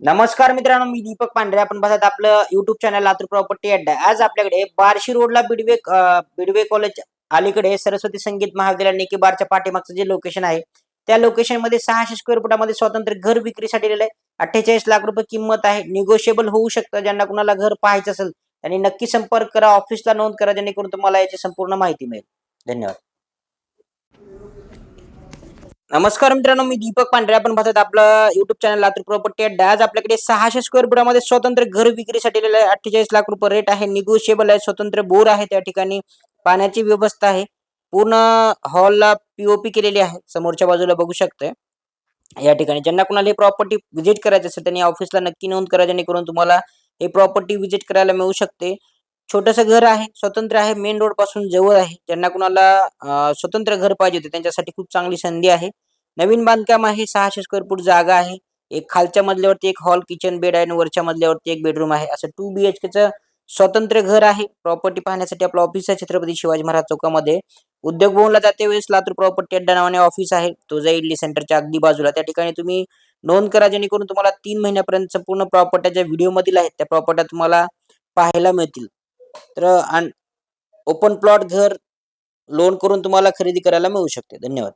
नमस्कार मित्रांनो मी दीपक पांढरे. आपण बघत आपलं युट्यूब चॅनल लातूर प्रॉपर्टी अड्डा आज आपल्याकडे बार्शी रोडला बिडवे बिडवे कॉलेज अलीकडे सरस्वती संगीत महाविद्यालय निकी बारच्या पाठीमागचं जे लोकेशन आहे त्या लोकेशनमध्ये सहाशे स्क्वेअर फुटामध्ये स्वतंत्र घर विक्रीसाठी दिलेलं आहे अठ्ठेचाळीस लाख रुपये किंमत आहे. निगोशिएबल होऊ शकतं. ज्यांना कुणाला घर पाहायचं असेल त्यांनी नक्की संपर्क करा. ऑफिसला नोंद करा. जेणेकरून तुम्हाला याची संपूर्ण माहिती मिळेल. धन्यवाद. नमस्कार मित्रांनो मी दीपक पांढरे. आपण पाहतात आपलं युट्यूब चॅनल लातूर प्रॉपर्टी अड्डा आज आपल्याकडे सहाशे स्क्वेअर फुटामध्ये स्वतंत्र घर विक्रीसाठी अठ्ठेचाळीस लाख रुपये रेट आहे. निगोशिएबल आहे. स्वतंत्र बोर आहे त्या ठिकाणी. पाण्याची व्यवस्था आहे. पूर्ण हॉलला पीओपी केलेली आहे. समोरच्या बाजूला बघू शकतोय. या ठिकाणी ज्यांना कुणाला हे प्रॉपर्टी व्हिजिट करायचं असेल त्यांनी ऑफिसला नक्की नोंद करा. जेणेकरून तुम्हाला हे प्रॉपर्टी व्हिजिट करायला मिळू शकते. छोटस घर आहे. स्वतंत्र आहे. मेन रोडपासून जवळ आहे. ज्यांना कुणाला स्वतंत्र घर पाहिजे होते त्यांच्यासाठी खूप चांगली संधी आहे. नवीन बांधकाम आहे सहाशे स्क्वेअर फूट जागा आहे एक खालच्या मजल्यावरती एक हॉल किचन बेड आहे आणि वरच्या मजल्यावरती एक बेडरूम आहे. असं टू बी एच केचं स्वतंत्र घर आहे. प्रॉपर्टी पाहण्यासाठी आपलं ऑफिस आहे छत्रपती शिवाजी महाराज चौकामध्ये. उद्योग भवनला जाते वेळेस लातूर प्रॉपर्टी अड्डा नावाने ऑफिस आहे. तुझा इडली सेंटरच्या अगदी बाजूला. त्या ठिकाणी तुम्ही नोंद करा जेणेकरून तुम्हाला तीन महिन्यापर्यंत पूर्ण प्रॉपर्ट्या ज्या व्हिडिओ मधील आहेत त्या प्रॉपर्ट्या तुम्हाला पाहायला मिळतील. तर ओपन प्लॉट घर लोन करून तुम्हाला खरेदी करायला मिळू शकते. धन्यवाद.